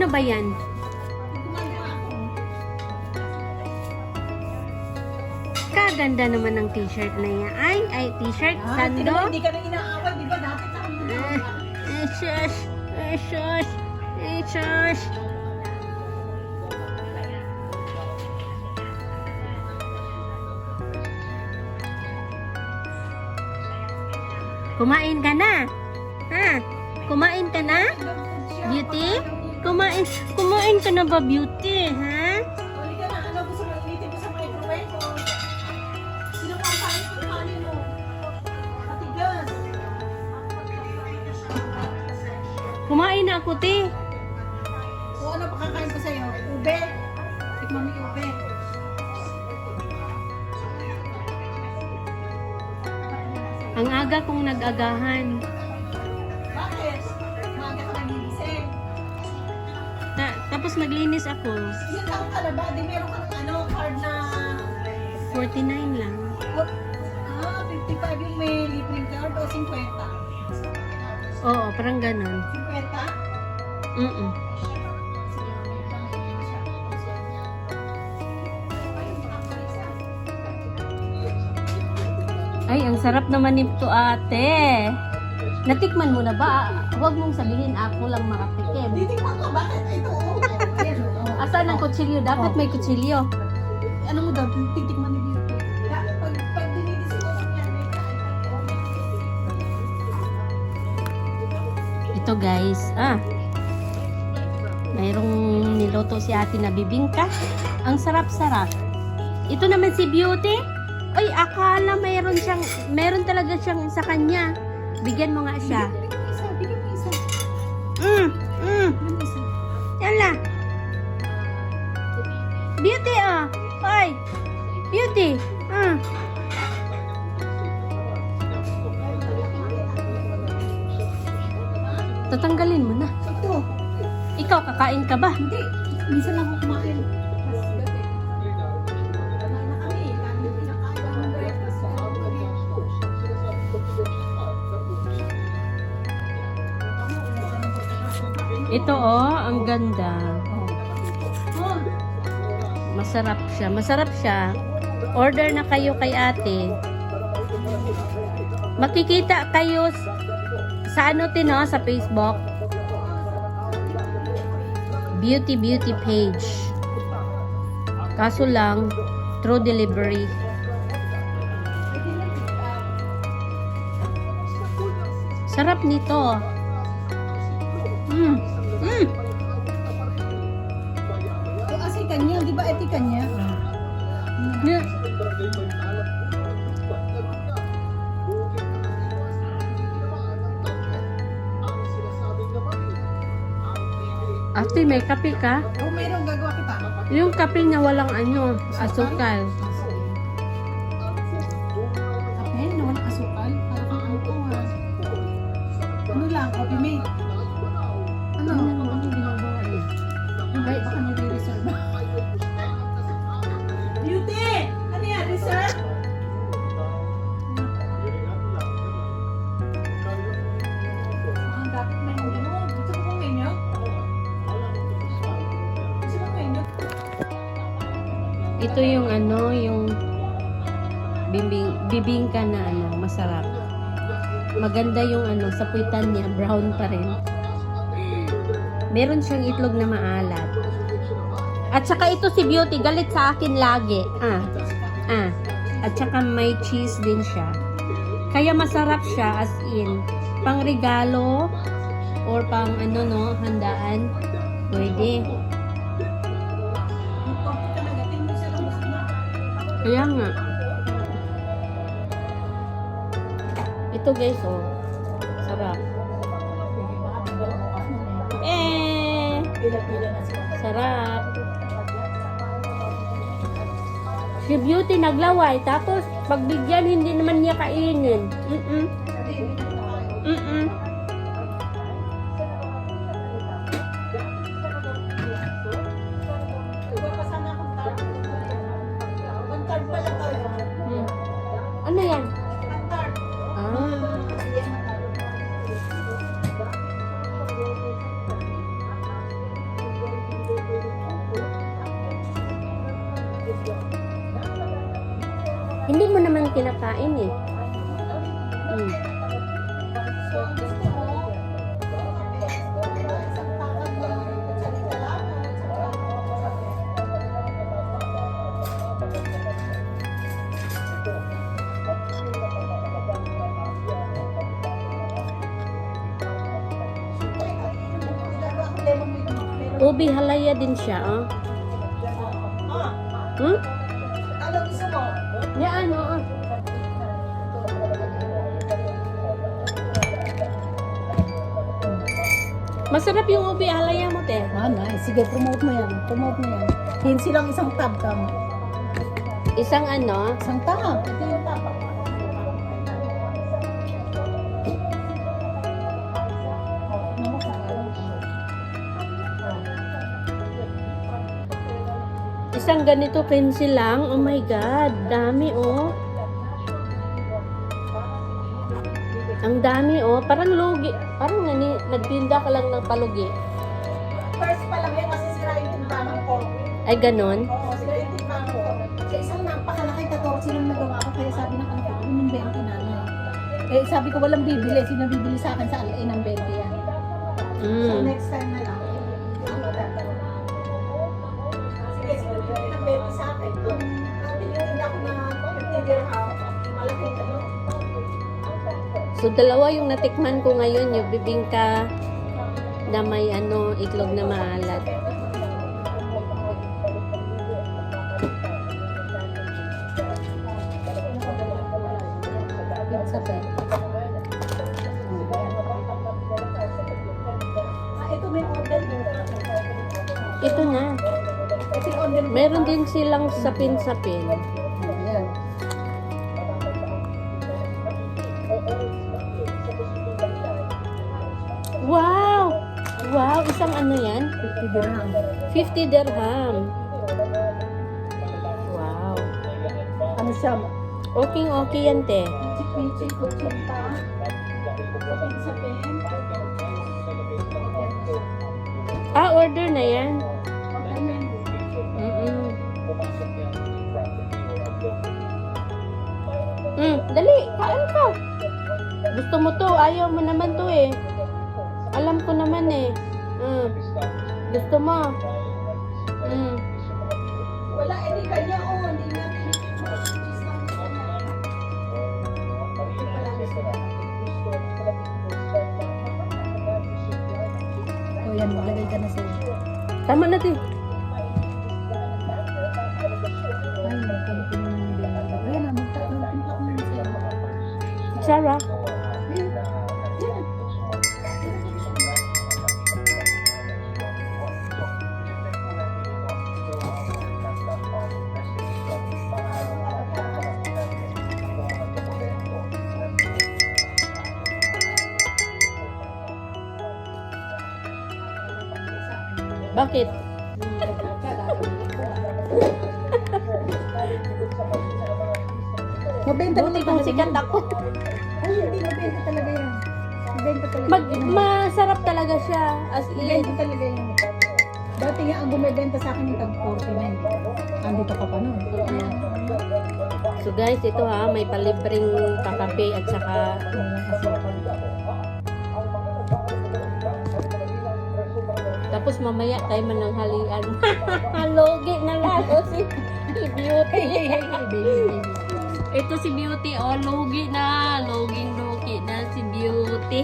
Ano ba yan? Kaganda naman ng t-shirt na yan. Ay, ay, t-shirt, Ah, sando. Hindi ka na inaaway, di ba? Dati na. Eh, eh, shush, eh, shush, eh, shush. Kumain ka na? Ha? Kumain ka na? Beauty? Kumain, kumain ka na ba, Beauty? Ha? Huli ka na, ano gusto mo initin mo sa microwave o? Sino pa ang kain ng kanin mo? Matigas. Kumain na ako, te. O ano pa kakain ko sa'yo? Ube. Tikman mo yung ube. Ang aga kong nag-agahan. Tapos naglinis ako. Ilan taon ka na ba? Di meron kang ano, card na... 49 lang. Ah, 55 yung may libreng card o 50? Oo, parang ganun. 50? Mm-mm. Ay, ang sarap naman nito ate. Natikman mo na ba? Huwag mong sabihin ako lang makatikim. Titikman ko, bakit? Ito, oh. Oh. Asan ang kutsilyo? Dapat may kutsilyo. Ano mo daw, titikman ni Beauty? Pag, pag dinidiscuss niya, may kain Ito guys, ah. Mayroong niluto si ate na bibingka. Ang sarap-sarap. Ito naman si Beauty. Ay, akala mayroon siyang, meron talaga siyang sa kanya. Bigyan mo nga siya. Isa, bigyan mo isa. Mm. Ang ganda. Oh, Masarap siya. Masarap siya. Order na kayo kay ate. Makikita kayo sa ano tino sa Facebook. Beauty Beauty page. Kaso lang, through delivery. Sarap nito. Ate, may kape ka? Oh, mayroong gagawa kita. Yung kape na walang ano, asukal. Ito yung ano, yung bibing, bibingka na ano, masarap. Maganda yung ano, sapuitan niya, brown pa rin. Meron siyang itlog na maalat. At saka ito si Beauty, galit sa akin lagi. Ah, ah. At saka may cheese din siya. Kaya masarap siya as in, pang regalo or pang ano no, handaan. Pwede. Kaya nga. Ito guys, oh. Sarap. Eh! Sarap. Si Beauty naglaway, tapos pagbigyan hindi naman niya kainin. Mm-mm. Kinakain eh. Mm. Ubi halaya din siya, oh. Ah, Hmm? ano gusto mo? Yan, oo. Masarap yung ubi halaya mo, te. Ah, nice. Sige, promote mo yan. Promote mo yan. Hinsi lang isang tab kam. Isang ano, Isang tab. Ito yung tab. isang ganito 15 lang. Oh my God, dami, oh. Ang dami, oh. Parang lugi. Parang nani, nagtinda ka lang ng palugi. First pa lang yan kasi sira yung timbangan ko. Ay, ganon. Oo, sira yung timbangan ko. Sa isang napakalaki 14 lang nagawa ko kaya sabi ng anak ko, "Ano yung 20 na lang. Eh, sabi ko walang bibili. Sino bibili sa akin sa alay ng 20 yan. So, Mm. next So, dalawa yung natikman ko ngayon, yung bibingka na may ano, itlog na maalat. Pizza pa. Ito may order. Ito na. Meron din silang sapin-sapin. Wow! Isang ano yan? 50 dirham. 50 dirham. Wow. Ano siya? Okay, okay yan, te. Ah, order na yan. Mm, dali, kain ka. Gusto mo to, ayaw mo naman to eh. Ko naman eh. Mm. Gusto mo. Mm. Wala, eh di kanya o. Natin niya. Hindi niya. O yan, maglagay ka na sa Tama na, Bakit? Mabenta Buti kung sikat ako. Ay, hindi, mabenta talaga yan. Mabenta talaga Mag, yan. masarap talaga siya. As Mabenta in. talaga yan. Dati nga ang bumibenta sa akin yung tag 49. Andito ka pa nun. So guys, ito ha, may palibreng kakape at saka tapos mamaya tayo mananghalian. Logi na lalo si si Beauty. Ito si Beauty, oh, logi na. Loging logi na si Beauty.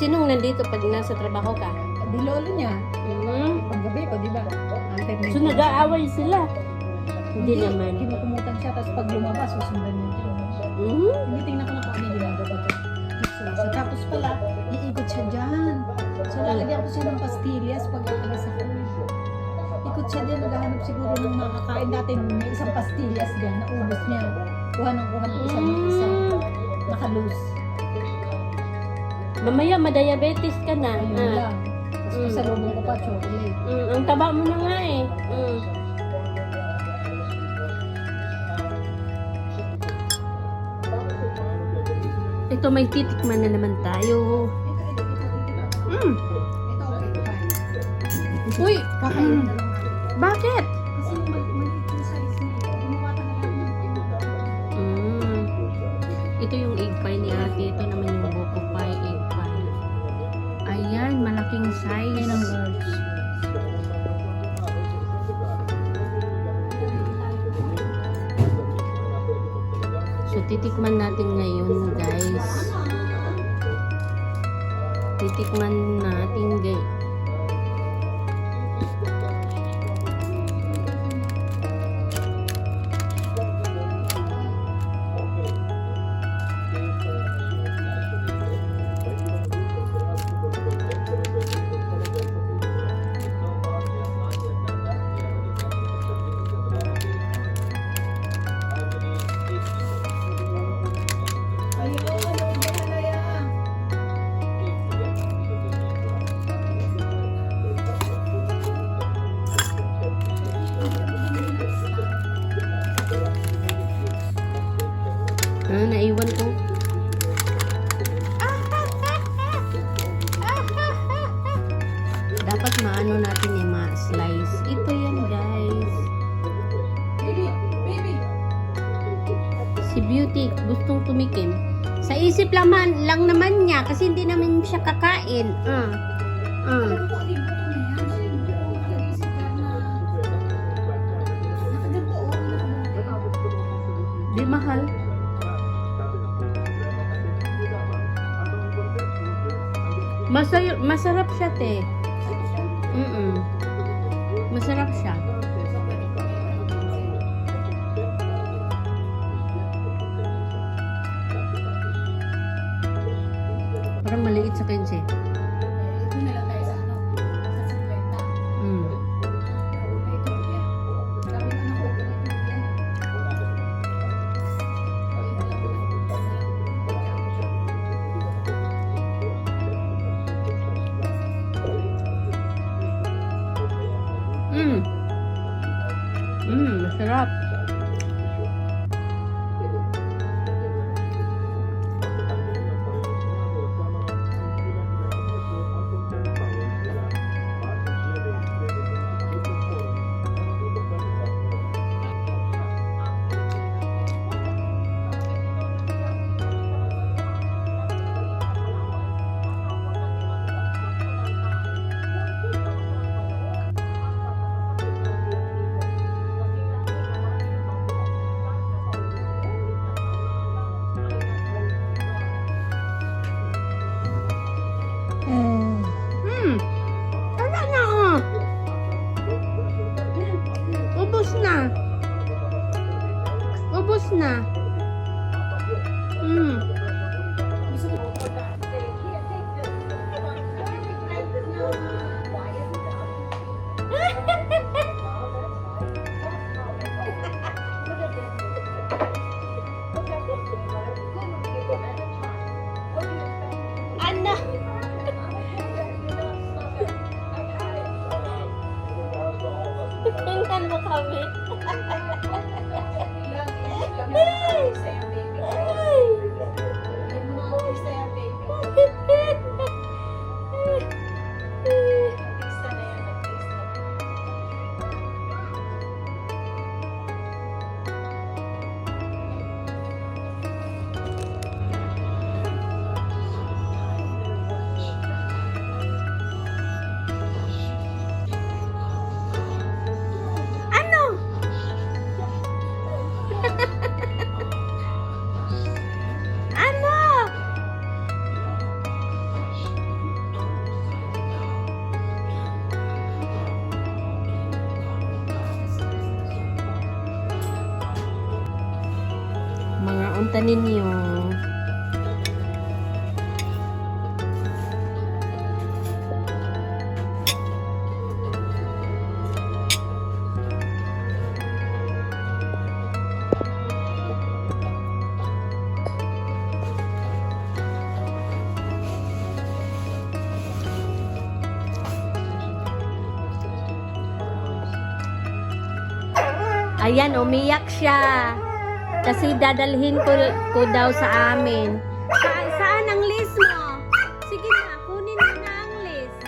Sinong nandito pag nasa trabaho ka? Di lolo niya, Hmm? paggabi ko, di ba? So nag-aaway sila? Hindi naman. Kinukumutan siya, tapos pag lumabas, susundan niya. Hmm? Hindi tingnan ko na kung ano yung ginagawa ko. So, so, tapos pala, iikot siya dyan. So, lalagyan ko siya ng pastillas pag alas ako. Ikot siya dyan, naghahanap siguro ng makakain. Dati may isang pastillas dyan, naubos niya. Kuha ng kuha ng isang isa. Hmm. Mamaya, madiabetes ka na. Ayun ah. lang. Tapos mm. kasalubong ko pa, chocolate. Mm, ang taba mo na nga eh. Mm. Ito, may titikman na naman tayo. Mm. Uy! Mm. Bakit? titikman natin ngayon guys. Titikman natin guys. Di mahal. Masay masarap siya, te. Ayan, umiyak siya. Kasi dadalhin ko, ko daw sa amin. Sa, saan ang list mo? Sige na, kunin mo na ang list.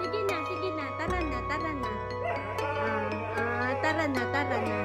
Sige na, sige na. Tara na, tara na. Ah, ah, tara na, tara na.